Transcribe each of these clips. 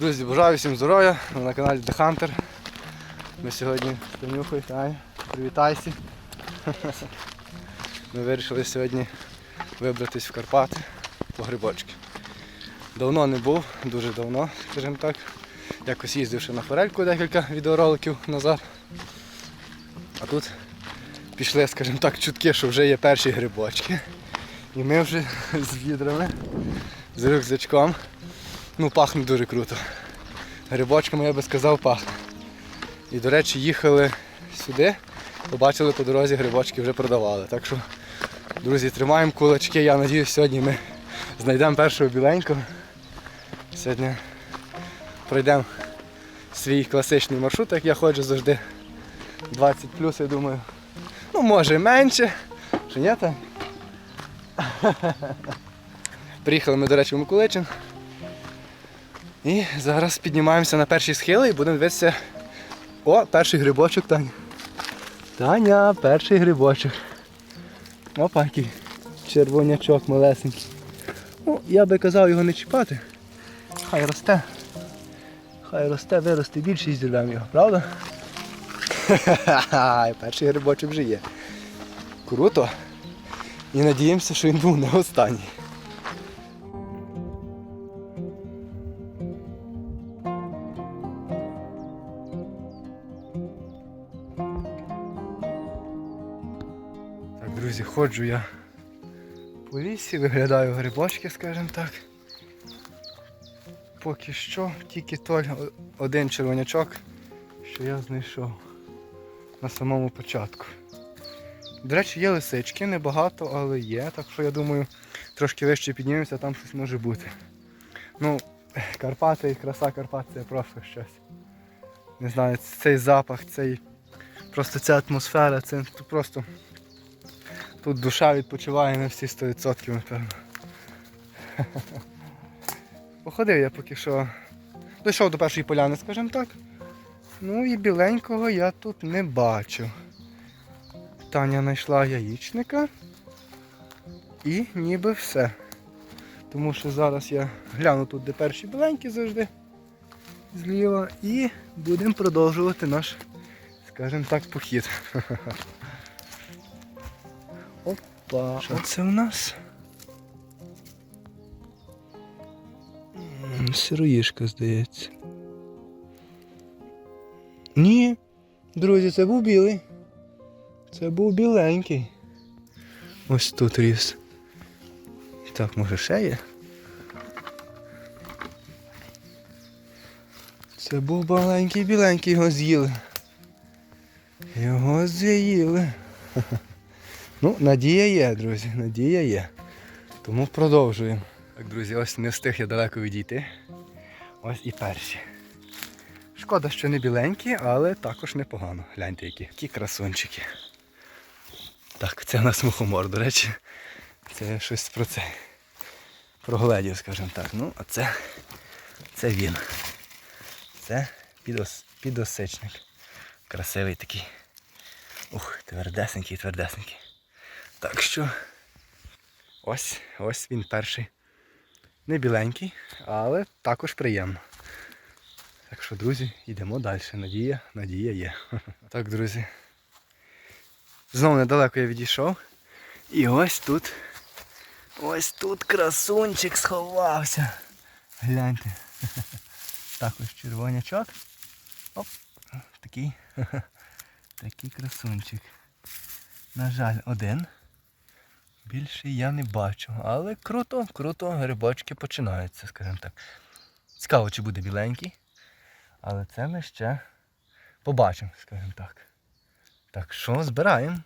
Друзі, бажаю всім здоров'я. Ви на каналі The Hunter. Ми сьогодні з Ай, привітайся. Ми вирішили сьогодні вибратись в Карпати по грибочки. Давно не був, дуже давно, скажімо так. Якось їздив ще на форельку декілька відеороликів назад. А тут пішли, скажімо так, чутки, що вже є перші грибочки. І ми вже з відрами, з рюкзачком. Ну, пахне дуже круто. Грибочками я би сказав пахне. І, до речі, їхали сюди, побачили по дорозі грибочки вже продавали. Так що, друзі, тримаємо кулачки. Я сподіваюся, сьогодні ми знайдемо першого біленького. Сьогодні пройдемо свій класичний маршрут, як я ходжу завжди. 20 плюс, я думаю. Ну, може менше. Чи ні так? Приїхали ми, до речі, в Миколичин. І зараз піднімаємося на перші схили і будемо дивитися. О, перший грибочок, Таня. Таня, перший грибочок. Опа, який червонячок малесенький. Ну, я би казав його не чіпати. Хай росте. Хай росте, виросте більше і зірвемо його, правда? Ха-ха-ха, перший грибочок вже є. Круто. І надіємося, що він був не останній. Ходжу я по лісі, виглядаю грибочки, скажімо так. Поки що тільки той один червонячок, що я знайшов на самому початку. До речі, є лисички, небагато, але є, так що я думаю, трошки вище піднімемося, там щось може бути. Ну, Карпати і краса Карпат це просто щось. Не знаю, цей запах, цей, просто ця атмосфера, це просто тут душа відпочиває на всі 100%, напевно. Походив я поки що. Дійшов до першої поляни, скажімо так. Ну і біленького я тут не бачу. Таня знайшла яєчника і ніби все. Тому що зараз я гляну тут, де перші біленькі завжди зліва, і будемо продовжувати наш, скажімо так, похід. Опа, що це у нас? Сироїшка, здається. Ні, друзі, це був білий. Це був біленький. Ось тут ріс. Так, може ще є? Це був маленький біленький, його з'їли. Його з'їли. Ну, надія є, друзі, надія є. Тому продовжуємо. Так, друзі, ось не встиг я далеко відійти. Ось і перші. Шкода, що не біленькі, але також непогано. Гляньте які. Які красунчики. Так, це у нас мухомор, до речі. Це щось про це. Прогледів, скажімо так. Ну, а це, це він. Це підос, підосичник. Красивий такий. Ух, твердесенький, твердесенький. Так що ось, ось він перший. Не біленький, але також приємно. Так що, друзі, йдемо далі. Надія, надія є. Так, друзі. Знову недалеко я відійшов. І ось тут. Ось тут красунчик сховався. Гляньте. Також червонячок. Оп, такий. Такий красунчик. На жаль, один. Більше я не бачу. Але круто, круто, грибочки починаються, скажімо так. Цікаво, чи буде біленький. Але це ми ще побачимо, скажімо так. Так що збираємо.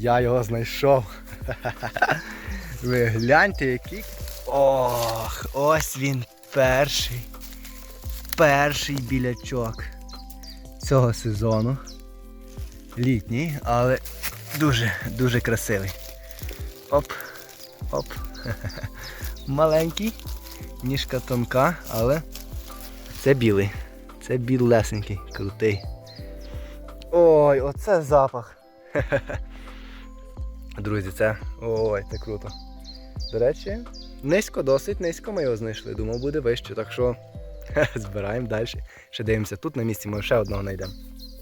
Я його знайшов. Ви гляньте, який. Ох, ось він перший. Перший білячок цього сезону. Літній, але дуже, дуже красивий. Оп, оп. Маленький. ніжка тонка, але це білий. Це білесенький, крутий. Ой, оце запах. Друзі, це. Ой, це круто. До речі, низько, досить низько ми його знайшли. Думав, буде вище, так що збираємо далі. Ще дивимося тут на місці, ми ще одного знайдемо.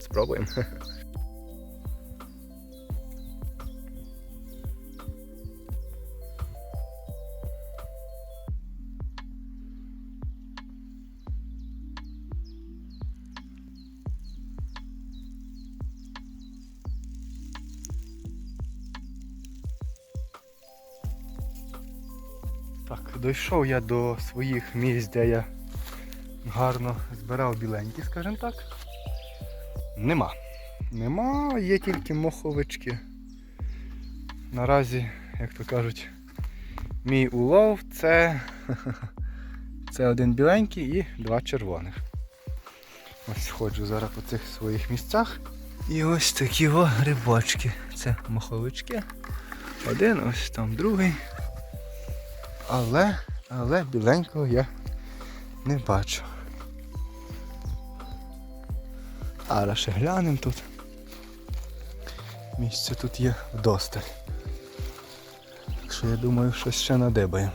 Спробуємо. Так, дійшов я до своїх місць, де я гарно збирав біленькі, скажімо так. Нема. Нема, є тільки моховички. Наразі, як то кажуть, мій улов це, це один біленький і два червоних. Ось ходжу зараз по цих своїх місцях. І ось такі о грибочки. Це моховички. Один, ось там другий. Але, але біленького я не бачу. А ще глянемо тут. Місце тут є вдосталь. Так що я думаю, щось ще надибаємо.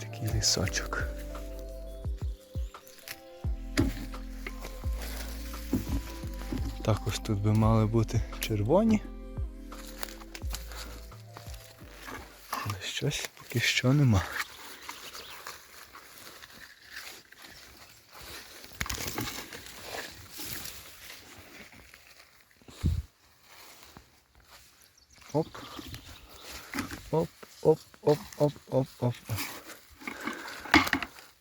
Такий лісочок. Також тут би мали бути червоні. Щось поки що нема. Оп. Оп, оп, оп, оп, оп, оп, оп.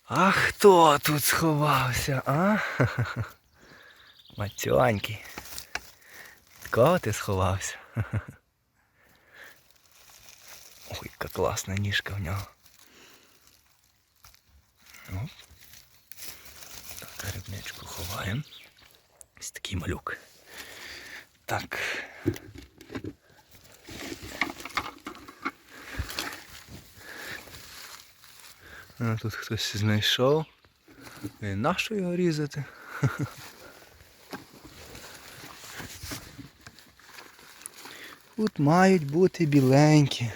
А хто тут сховався, а? Матьонький. Від Кого ти сховався? Ой, яка класна ніжка в нього. Оп. Так, грибничку ховаємо. Ось такий малюк. Так. А, тут хтось знайшов. І нащо його різати? Тут мають бути біленькі.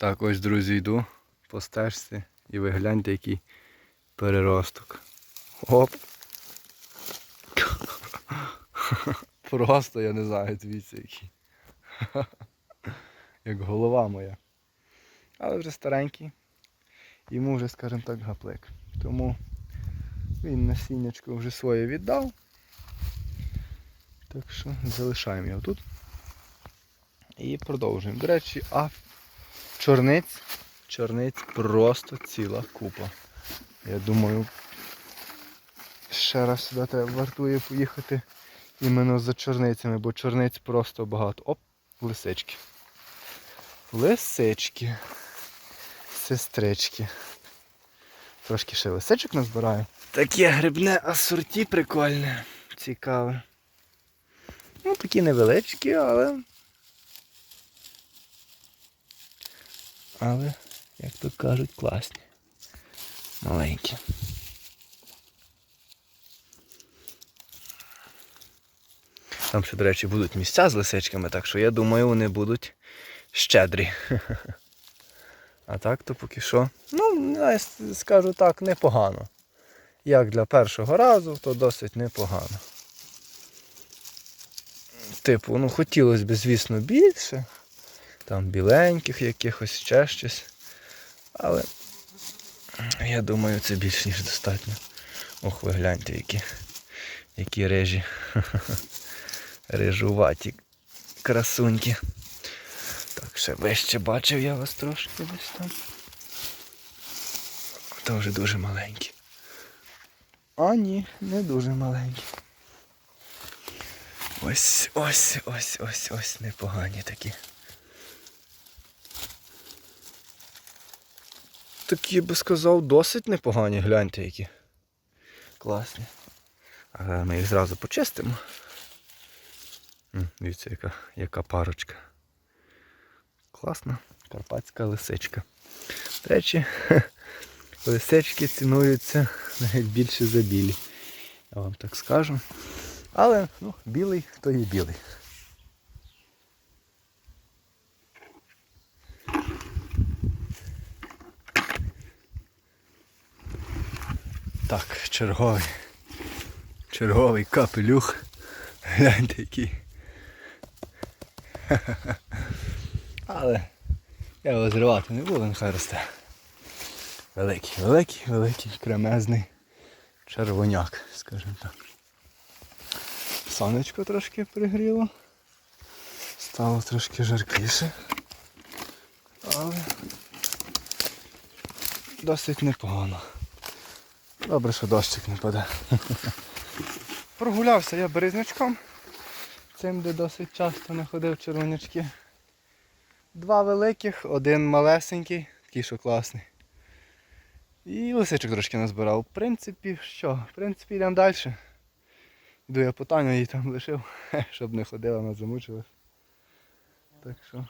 Так, ось, друзі, йду по стежці і ви гляньте, який переросток. Оп! Просто я не знаю, дивіться який. Як голова моя. Але вже старенький. Йому вже, скажімо так, гаплик. Тому він насіннячко вже своє віддав. Так що залишаємо його тут. І продовжуємо. До речі, а чорниць, чорниць просто ціла купа. Я думаю, ще раз сюди вартує поїхати іменно за чорницями, бо чорниць просто багато. Оп, лисички. Лисички. Сестрички. Трошки ще лисичок назбираю. Таке грибне асорті прикольне. Цікаве. Ну, такі невеличкі, але. Але, як то кажуть, класні. Маленькі. Там ще, до речі, будуть місця з лисичками, так що я думаю, вони будуть щедрі. А так то поки що. Ну, я скажу так, непогано. Як для першого разу, то досить непогано. Типу, ну хотілося б, звісно, більше. Там біленьких якихось ще щось. Але я думаю, це більш ніж достатньо. Ох, ви гляньте, які, які режі. Рижуваті красуньки. Так, ще вище бачив я вас трошки десь там. То вже дуже маленькі. А ні, не дуже маленькі. Ось, ось, ось, ось, ось, непогані такі. Такі, би сказав, досить непогані, гляньте які. Класні. Але ми їх зразу почистимо. Дивіться, яка, яка парочка. Класна карпатська лисичка. До речі, лисички цінуються навіть більше за білі. Я вам так скажу. Але ну, білий то є білий. Так, черговий. Черговий капелюх. Гляньте який. Але я його зривати не буду, нехай росте. Великий, великий, великий, кремезний червоняк, скажімо так. Сонечко трошки пригріло. Стало трошки жаркіше. Але досить непогано. Добре, що дощик не паде. Прогулявся я березнячком. Цим, де досить часто не ходив червонячки. Два великих, один малесенький, такий, що класний. І лисичок трошки назбирав. В принципі, що? В принципі, йдемо далі. Йду я по її там лишив, щоб не ходила, вона замучилась. Так що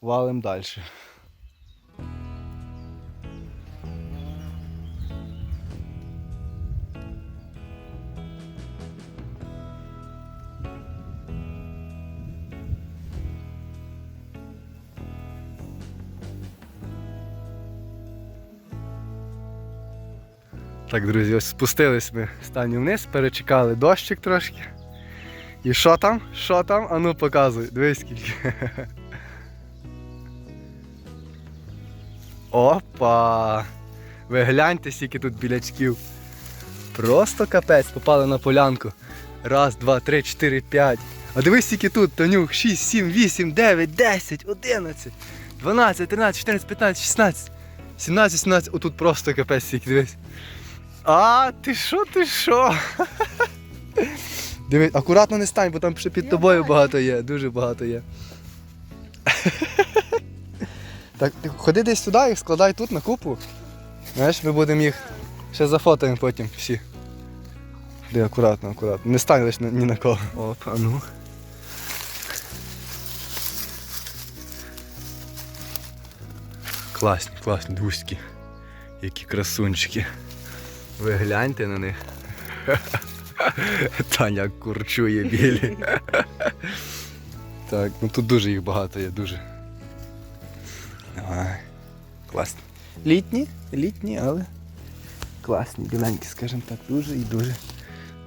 валим далі. Так, друзі, ось спустились ми стані вниз, перечекали дощик трошки. І що там? Що там? Ану показуй, дивись скільки. Опа! Ви гляньте, скільки тут білячків. Просто капець, попали на полянку. Раз, два, три, чотири, п'ять. А дивись, скільки тут, Танюх, 6, 7, 8, 9, 10, 11, 12, 13, 14, 15, 16, 17, 17. Отут просто капець скільки, дивись. А, ти що, ти що? Дивись, акуратно не стань, бо там ще під тобою багато є, дуже багато є. Так, ходи десь туди, їх складай тут на купу. Знаєш, ми будемо їх ще зафотаємо потім всі. Де акуратно, акуратно. Не стань лише ні на кого. Оп, а ну. Класні, класні, двузькі. Які красунчики. Ви гляньте на них. Таня курчує білі. Так, ну тут дуже їх багато є, дуже. Давай. Класні. Літні, літні, але класні, біленькі, скажімо так, дуже і дуже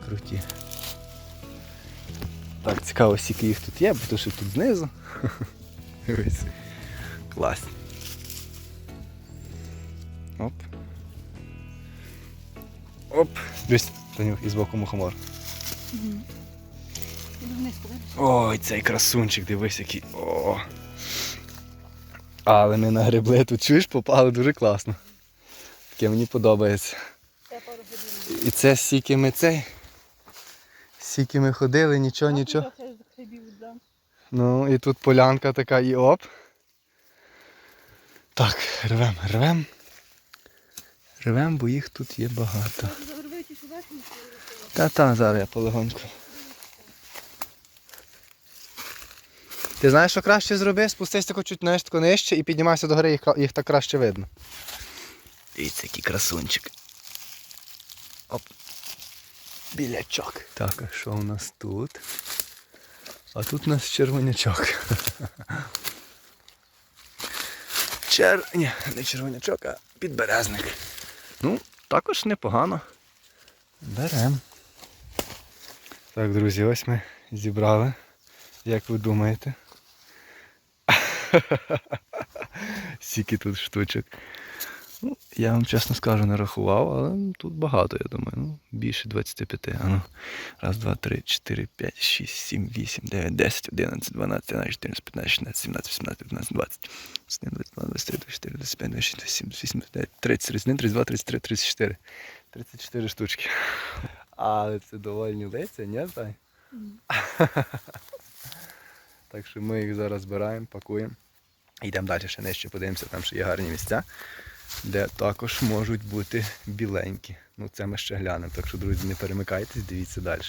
круті. Так, цікаво, скільки їх тут є, бо що тут знизу. Класні. Оп. Оп. Дивись, Танюх, і збоку мухомор. Подивись. Ой, цей красунчик, дивись який. О. Але ми нагребли тут, чуєш, попали дуже класно. Таке мені подобається. І це стільки ми цей. Стільки ми ходили, нічого, нічого. Ну і тут полянка така і оп. Так, рвем, рвем. Рвем, бо їх тут є багато. Та-та, зараз я полегоньку. Ти знаєш, що краще зроби? Спустись тако чуть знаєш, тако нижче і піднімайся до гори, їх, їх так краще видно. Дивіться, який красунчик. Оп. Білячок. Так, а що у нас тут? А тут у нас червонячок. Чер... Ні, не червонячок, а підберезник. Ну, також непогано. Берем. Так, друзі, ось ми зібрали. Як ви думаєте? Скільки тут штучок. Ну, я вам чесно скажу, не рахував, але тут багато, я думаю. Ну, більше 25. А ну. Раз, два, три, чотири, п'ять, шість, сім, вісім, дев'ять, десять, одинадцять, дванадцять, тринадцять, чотирнадцять, п'ятнадцять, шістнадцять, сімнадцять, вісімнадцять, дев'ятнадцять, двадцять. 21, 22, 23, 24, 25, 26, 27, 28, 30, 31, 32, 33, 34. 34 штучки. Але це довольні лиця, ні, Зай? Так що ми їх зараз збираємо, пакуємо. Йдемо далі ще нижче, подивимося, там ще є гарні місця, де також можуть бути біленькі. Ну це ми ще глянемо. Так що, друзі, не перемикайтесь, дивіться далі.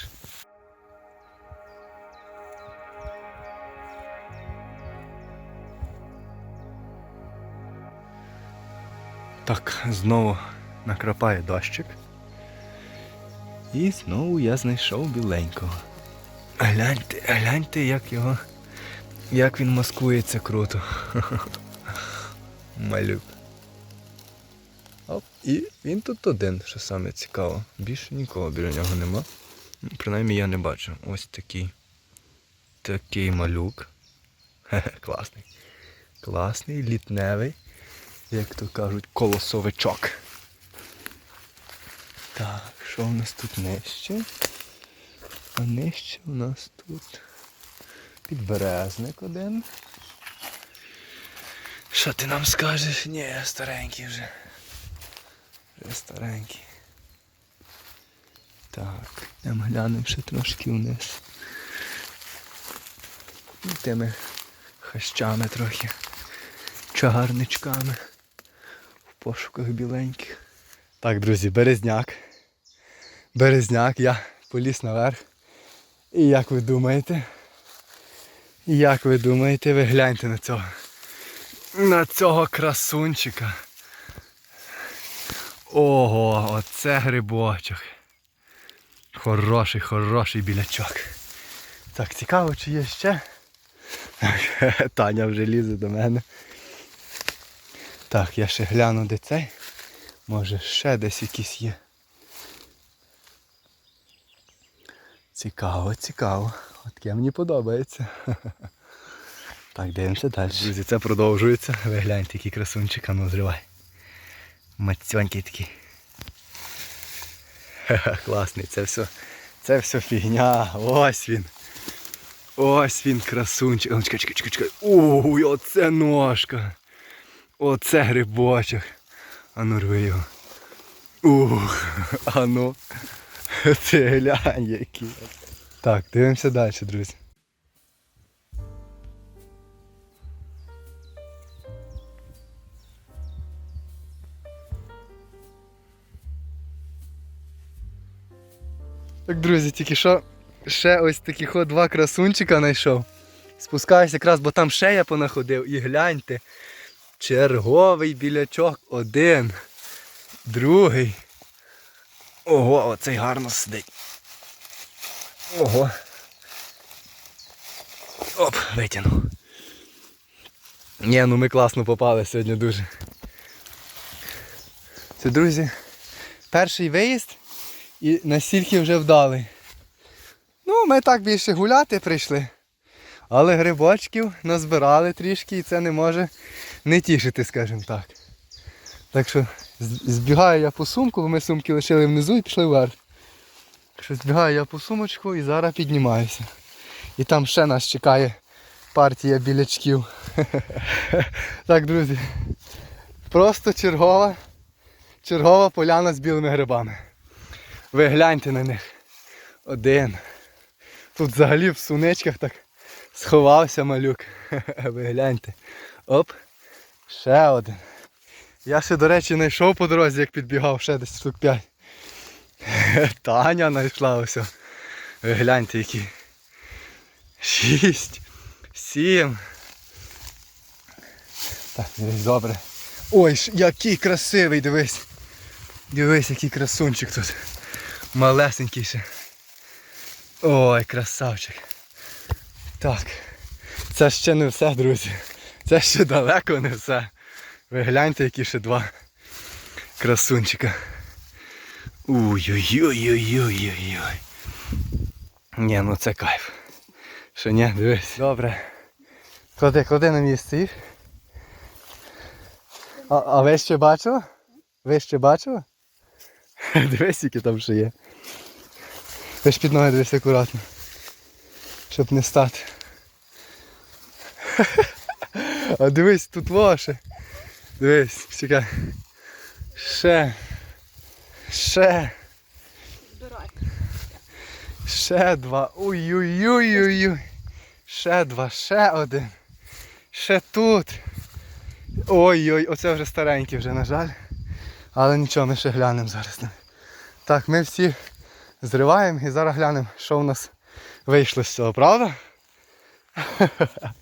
Так, знову накрапає дощик. І знову я знайшов біленького. Гляньте, гляньте, як його. Як він маскується круто. Малюк. І він тут один, що саме цікаво. Більше нікого біля нього нема. Ну, Принаймні я не бачу. Ось такий. Такий малюк. Хе-хе, класний. Класний, літневий, як то кажуть, колосовичок. Так, що в нас тут нижче? А нижче у нас тут підберезник один. Що ти нам скажеш? Ні, старенький вже. Вже старенький. Так, йдемо глянемо ще трошки вниз. І тими хащами трохи. Чагарничками. В пошуках біленьких. Так, друзі, березняк. Березняк, я поліз наверх. І як ви думаєте? Як ви думаєте, ви гляньте на цього. На цього красунчика. Ого, оце грибочок. Хороший, хороший білячок. Так, цікаво, чи є ще. Таня вже лізе до мене. Так, я ще гляну де цей. Може ще десь якийсь є. Цікаво, цікаво. От таке мені подобається. Так, дивимося далі. Друзі, це продовжується. Ви гляньте, який красунчик, а ну зривай. Мацьонький такий. Ха-ха, Класний, це все. Це все фігня. Ось він. Ось він красунчик. Ну, чекай, чекай, чекай. Ой, оце ножка. Оце грибочок. А ну рви його. Ух, а ну. Ти глянь який. Так, дивимося далі, друзі. Так, друзі, тільки що ще ось таких от два красунчика знайшов. Спускаюся якраз, бо там ще я понаходив. І гляньте. Черговий білячок один. Другий. Ого, оцей гарно сидить. Ого. Оп, витягнув. Ні, ну ми класно попали сьогодні дуже. Це, друзі, перший виїзд і настільки вже вдалий. Ну, ми так більше гуляти прийшли. Але грибочків назбирали трішки і це не може не тішити, скажімо так. Так що збігаю я по сумку, бо ми сумки лишили внизу і пішли вверх. Так що збігаю я по сумочку і зараз піднімаюся. І там ще нас чекає партія білячків. Так, друзі. Просто чергова, чергова поляна з білими грибами. Ви гляньте на них. Один. Тут взагалі в суничках так сховався малюк. Ви гляньте. Оп. Ще один. Я ще, до речі, знайшов по дорозі, як підбігав, ще десь штук 5. Таня знайшла ось. Ви гляньте які. Шість. Сім. Так, дивись, добре. Ой, який красивий, дивись. Дивись, який красунчик тут. Малесенький ще. Ой, красавчик. Так. Це ще не все, друзі. Це ще далеко не все. Ви гляньте, які ще два красунчика. Ой-ой-ой-ой-ой-ой-ой. Ні, ну це кайф. Що ні, дивись. Добре. Клади, клади на місце їх. А, а ви ще бачили? Ви ще бачили? Дивись, які там ще є. Ви ж під ноги дивись акуратно. Щоб не стати. А дивись, тут ваше. Дивись, чекай. Ще. Ще. Збирай. Ще два. Ой-ой-ой-ой-ой. Ще два, ще один. Ще тут. Ой-ой, оце вже старенький вже, на жаль. Але нічого, ми ще глянемо зараз. Так, ми всі зриваємо і зараз глянемо, що в нас вийшло з цього, правда?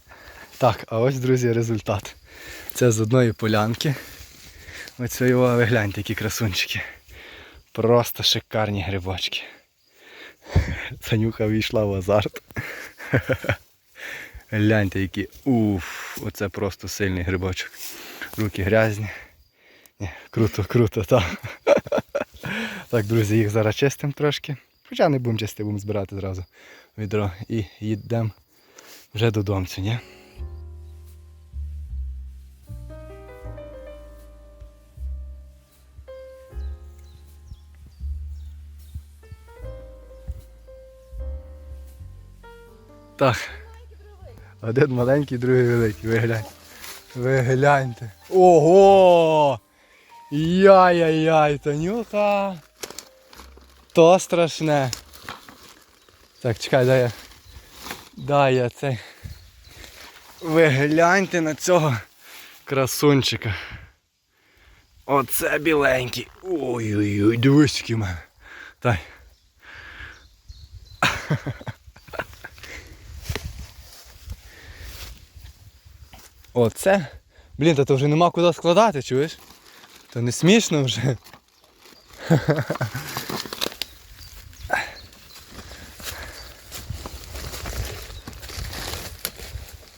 Так, а ось, друзі, результат. Це з одної полянки. Ось його, ви гляньте, які красунчики. Просто шикарні грибочки. Танюха війшла в азарт. Гляньте, які. Уф, оце просто сильний грибочок. Руки грязні. Ні, круто, круто, так. Так, друзі, їх зараз чистимо трошки. Хоча не будемо чистити, будемо збирати зразу відро і їдемо вже додому, ні? Так. Один маленький, другий великий. Ви гляньте. Ви гляньте. Ого! Яй-яй-яй, Танюха. То страшне. Так, чекай, дай я. Дай я цей. Ви гляньте на цього красунчика. Оце біленький. Ой-ой-ой, дивись, який в мене. Дай. Оце. Блін, та то вже нема куди складати, чуєш? То не смішно вже.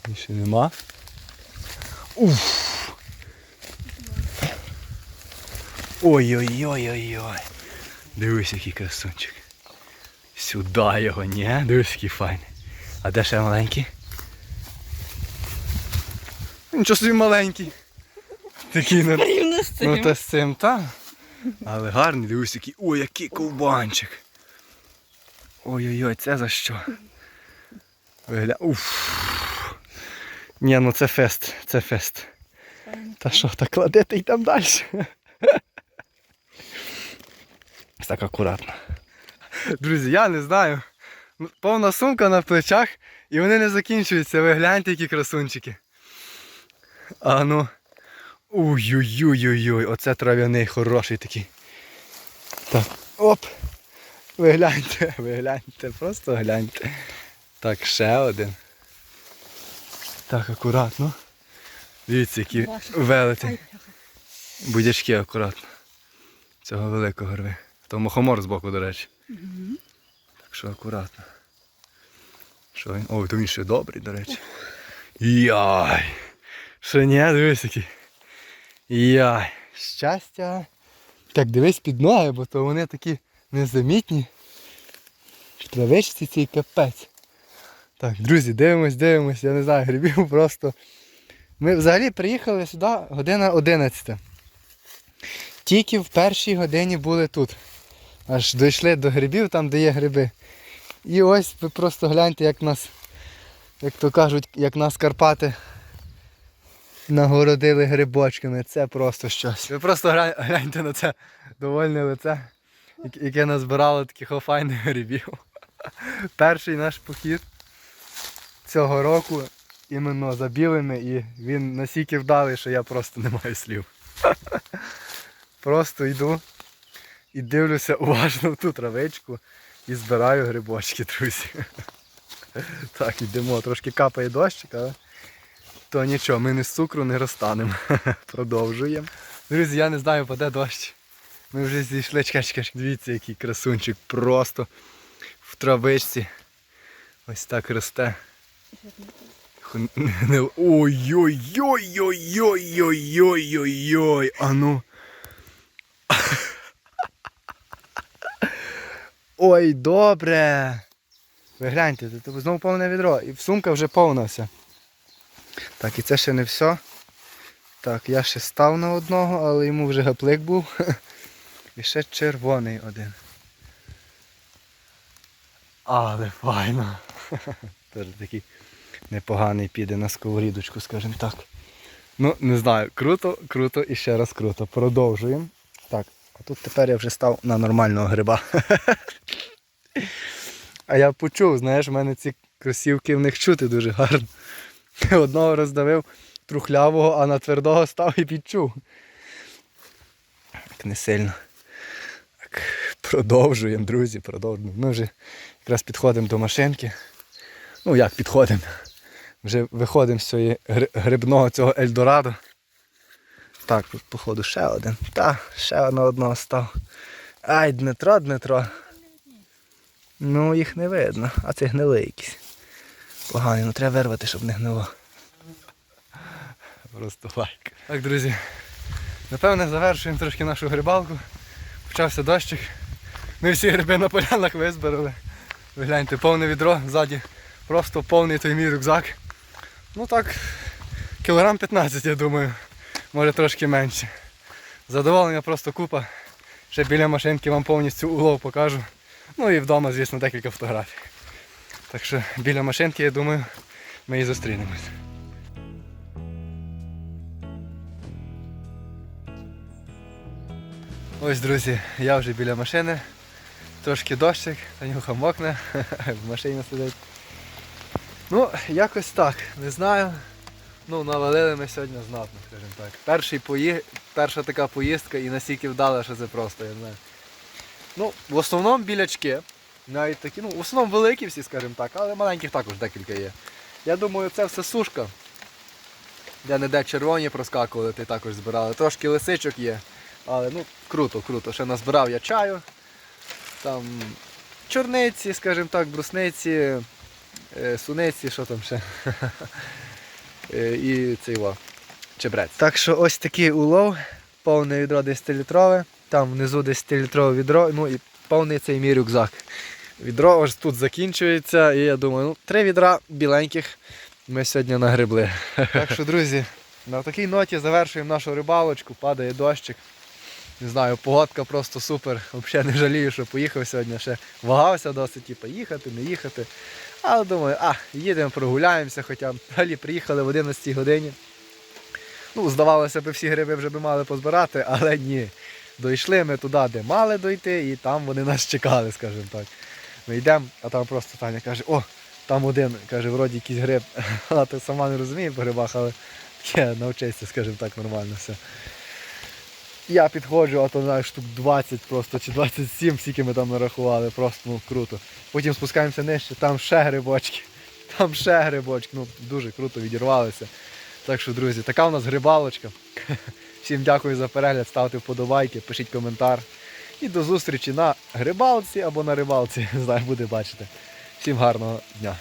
Більше нема. Уф. Ой-ой-ой-ой-ой. Дивись, який красунчик. Сюди його, ні? Дивись, який файний. А де ще маленький? Нічого собі маленький. Такий на... Цим. Ну та з цим, та. Але гарний, дивись, який. Ой, який ковбанчик. Ой-ой-ой, це за що? Вигля... Уф. Ні, ну це фест, це фест. Та що, так кладете і там далі. Так акуратно. Друзі, я не знаю. Ну, Повна сумка на плечах і вони не закінчуються. Ви гляньте, які красунчики. А ну. Ой-ой-ой-ой-ой, оце трав'яний хороший такий. Так, оп. Ви гляньте, ви гляньте, просто гляньте. Так, ще один. Так, акуратно. Дивіться, які бляха. Будячки акуратно. Цього великого рви. То мухомор збоку, до речі. Так що акуратно. Що він? Ой, то він ще добрий, до речі. Яй! Ще ні, дивись який. Яй! Щастя. Так, дивись під ноги, бо то вони такі незамітні. Травичці цей капець. Так, друзі, дивимось, дивимось, я не знаю, грибів просто. Ми взагалі приїхали сюди година 11. Тільки в першій годині були тут. Аж дійшли до грибів, там де є гриби. І ось ви просто гляньте, як нас, як то кажуть, як нас Карпати нагородили грибочками. Це просто щось. Ви просто гляньте на це довольне лице, яке- назбирало таких файних грибів. Перший наш похід цього року іменно за білими і він настільки вдалий, що я просто не маю слів. Просто йду і дивлюся уважно в ту травичку і збираю грибочки, друзі. Так, йдемо, трошки капає дощик, але то нічого, ми не з цукру не розтанемо. Продовжуємо. Друзі, я не знаю, паде дощ. Ми вже зійшли, чекай, дивіться, який красунчик просто в травичці. Ось так росте. Ой-ой-ой-ой-ой-ой-ой-ой-ой-ой. А ну. Ой, добре. Ви гляньте, тут знову повне відро. І сумка вже повна вся. Так, і це ще не все. Так, я ще став на одного, але йому вже гаплик був. І ще червоний один. Але файно. Теж такий непоганий піде на сковорідочку, скажімо так. Ну, не знаю, круто, круто і ще раз круто. Продовжуємо. Так, а тут тепер я вже став на нормального гриба. А я почув, знаєш, в мене ці кросівки в них чути дуже гарно. Одного роздавив трухлявого, а на твердого став і підчув. Так не сильно. Так, продовжуємо, друзі, продовжуємо. Ми вже якраз підходимо до машинки. Ну як підходимо? Вже виходимо з цього грибного цього Ельдорадо. Так, тут, походу, ще один. Та, ще на одного став. Ай, Дмитро, Дмитро. Ну, їх не видно, а це гнили якісь. Погані, ну треба вирвати, щоб не гнило. Просто лайк. Так, друзі. Напевне, завершуємо трошки нашу грибалку. Почався дощик. Ми всі гриби на полянах визбирали. Ви гляньте, повне відро, ззаді просто повний той мій рюкзак. Ну так, кілограм 15, я думаю, може трошки менше. Задоволення просто купа. Ще біля машинки вам повністю улов покажу. Ну і вдома, звісно, декілька фотографій. Так що біля машинки, я думаю, ми і зустрінемось. Ось, друзі, я вже біля машини. Трошки дощик, Танюха мокне, в машині сидить. Ну, якось так, не знаю. Ну, навалили ми сьогодні знатно, скажімо так. Перший пої... Перша така поїздка і настільки вдала, що це просто, я знаю. Ну, в основному білячки. Навіть такі, ну, в основному великі всі, скажімо так, але маленьких також декілька є. Я думаю, це все сушка. Де не де червоні проскакували, ти також збирали. Трошки лисичок є. Але ну, круто, круто. Ще назбирав я чаю. Там чорниці, скажімо так, брусниці, е, суниці, що там ще. Е, І цей чебрець. Так що ось такий улов, повне відро 10-літрове, там внизу 10-літрове відро, ну і повний цей мій рюкзак. Відро ось тут закінчується, і я думаю, ну, три відра біленьких ми сьогодні нагребли. Так що, друзі, на такій ноті завершуємо нашу рибалочку, падає дощик. Не знаю, погодка просто супер. Взагалі не жалію, що поїхав сьогодні. Ще вагався досить, типу, їхати, не їхати. Але думаю, а, їдемо, прогуляємося, хоча взагалі приїхали в 11 годині. Ну, здавалося б, всі гриби вже би мали позбирати, але ні. Дійшли ми туди, де мали дойти, і там вони нас чекали, скажімо так. Ми йдемо, а там просто Таня каже, о, там один, каже, вроді якийсь гриб. Вона так сама не розуміє по грибах, але таке навчиться, скажімо так, нормально все. Я підходжу, а то знаєш, штук 20 просто чи 27, скільки ми там нарахували, просто ну круто. Потім спускаємося нижче, там ще грибочки, там ще грибочки, ну дуже круто відірвалися. Так що, друзі, така у нас грибалочка. Всім дякую за перегляд, ставте вподобайки, пишіть коментар. І до зустрічі на грибалці або на рибалці. Не знаю, буде бачити. Всім гарного дня.